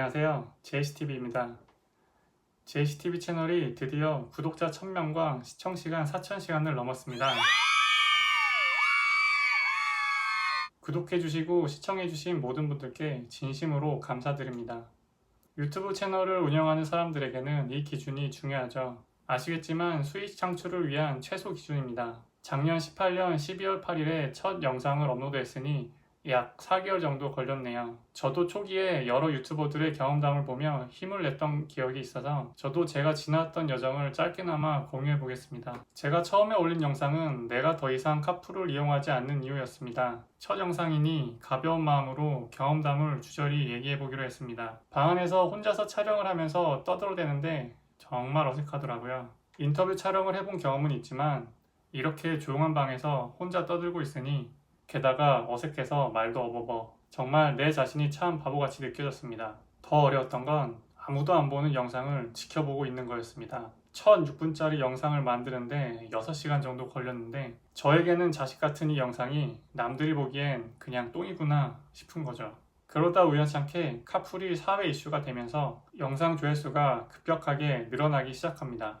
안녕하세요. JCTV입니다. JCTV 채널이 드디어 구독자 1000명과 시청시간 4000시간을 넘었습니다. 구독해주시고 시청해주신 모든 분들께 진심으로 감사드립니다. 유튜브 채널을 운영하는 사람들에게는 이 기준이 중요하죠. 아시겠지만 수익 창출을 위한 최소 기준입니다. 작년 18년 12월 8일에 첫 영상을 업로드했으니 약 4개월 정도 걸렸네요. 저도 초기에 여러 유튜버들의 경험담을 보며 힘을 냈던 기억이 있어서 저도 제가 지나왔던 여정을 짧게나마 공유해 보겠습니다. 제가 처음에 올린 영상은 내가 더 이상 카풀을 이용하지 않는 이유였습니다. 첫 영상이니 가벼운 마음으로 경험담을 주저리 얘기해 보기로 했습니다. 방 안에서 혼자서 촬영을 하면서 떠들어대는데 정말 어색하더라고요. 인터뷰 촬영을 해본 경험은 있지만 이렇게 조용한 방에서 혼자 떠들고 있으니 게다가 어색해서 말도 어버버. 정말 내 자신이 참 바보같이 느껴졌습니다. 더 어려웠던 건 아무도 안 보는 영상을 지켜보고 있는 거였습니다. 첫 6분짜리 영상을 만드는데 6시간 정도 걸렸는데 저에게는 자식 같은 이 영상이 남들이 보기엔 그냥 똥이구나 싶은 거죠. 그러다 우연찮게 카풀이 사회 이슈가 되면서 영상 조회수가 급격하게 늘어나기 시작합니다.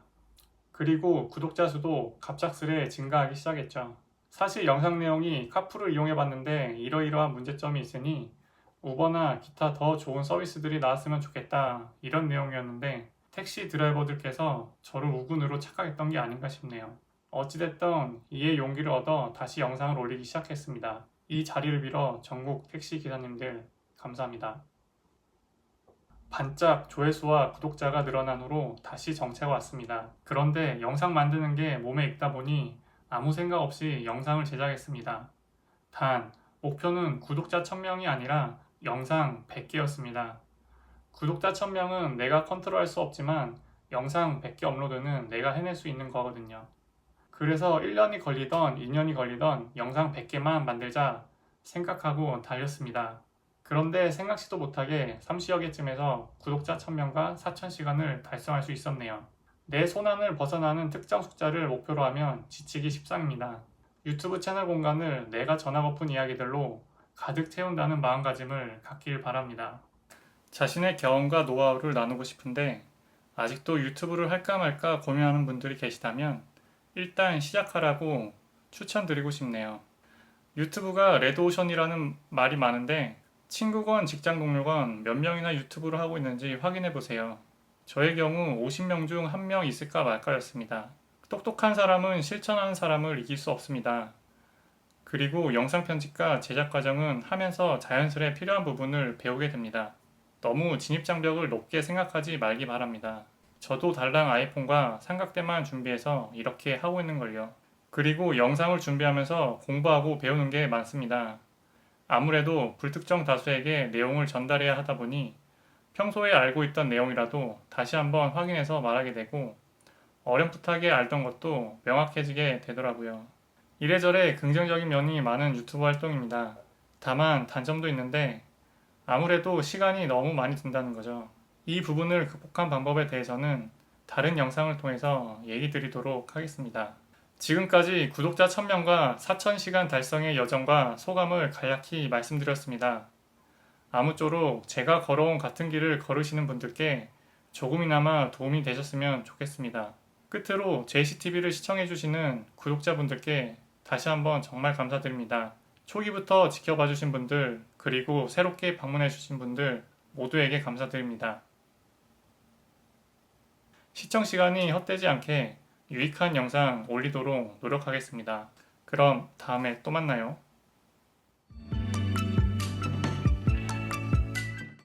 그리고 구독자 수도 갑작스레 증가하기 시작했죠. 사실 영상 내용이 카풀을 이용해 봤는데 이러이러한 문제점이 있으니 우버나 기타 더 좋은 서비스들이 나왔으면 좋겠다 이런 내용이었는데 택시 드라이버들께서 저를 우군으로 착각했던 게 아닌가 싶네요. 어찌됐든 이에 용기를 얻어 다시 영상을 올리기 시작했습니다. 이 자리를 빌어 전국 택시 기사님들 감사합니다. 반짝 조회수와 구독자가 늘어난 후로 다시 정체가 왔습니다. 그런데 영상 만드는 게 몸에 익다 보니 아무 생각 없이 영상을 제작했습니다. 단, 목표는 구독자 1000명이 아니라 영상 100개였습니다. 구독자 1000명은 내가 컨트롤할 수 없지만 영상 100개 업로드는 내가 해낼 수 있는 거거든요. 그래서 1년이 걸리던 2년이 걸리던 영상 100개만 만들자 생각하고 달렸습니다. 그런데 생각지도 못하게 30여 개쯤에서 구독자 1000명과 4000시간을 달성할 수 있었네요. 내 손안을 벗어나는 특정 숫자를 목표로 하면 지치기 십상입니다. 유튜브 채널 공간을 내가 전하고픈 이야기들로 가득 채운다는 마음가짐을 갖길 바랍니다. 자신의 경험과 노하우를 나누고 싶은데 아직도 유튜브를 할까 말까 고민하는 분들이 계시다면 일단 시작하라고 추천드리고 싶네요. 유튜브가 레드오션이라는 말이 많은데 친구건 직장 동료건 몇 명이나 유튜브를 하고 있는지 확인해 보세요. 저의 경우 50명 중 1명 있을까 말까였습니다. 똑똑한 사람은 실천하는 사람을 이길 수 없습니다. 그리고 영상 편집과 제작 과정은 하면서 자연스레 필요한 부분을 배우게 됩니다. 너무 진입장벽을 높게 생각하지 말기 바랍니다. 저도 달랑 아이폰과 삼각대만 준비해서 이렇게 하고 있는 걸요. 그리고 영상을 준비하면서 공부하고 배우는 게 많습니다. 아무래도 불특정 다수에게 내용을 전달해야 하다 보니 평소에 알고 있던 내용이라도 다시 한번 확인해서 말하게 되고 어렴풋하게 알던 것도 명확해지게 되더라고요. 이래저래 긍정적인 면이 많은 유튜브 활동입니다. 다만 단점도 있는데 아무래도 시간이 너무 많이 든다는 거죠. 이 부분을 극복한 방법에 대해서는 다른 영상을 통해서 얘기 드리도록 하겠습니다. 지금까지 구독자 1000명과 4000시간 달성의 여정과 소감을 간략히 말씀드렸습니다. 아무쪼록 제가 걸어온 같은 길을 걸으시는 분들께 조금이나마 도움이 되셨으면 좋겠습니다. 끝으로 JCTV를 시청해주시는 구독자분들께 다시 한번 정말 감사드립니다. 초기부터 지켜봐주신 분들, 그리고 새롭게 방문해주신 분들 모두에게 감사드립니다. 시청 시간이 헛되지 않게 유익한 영상 올리도록 노력하겠습니다. 그럼 다음에 또 만나요.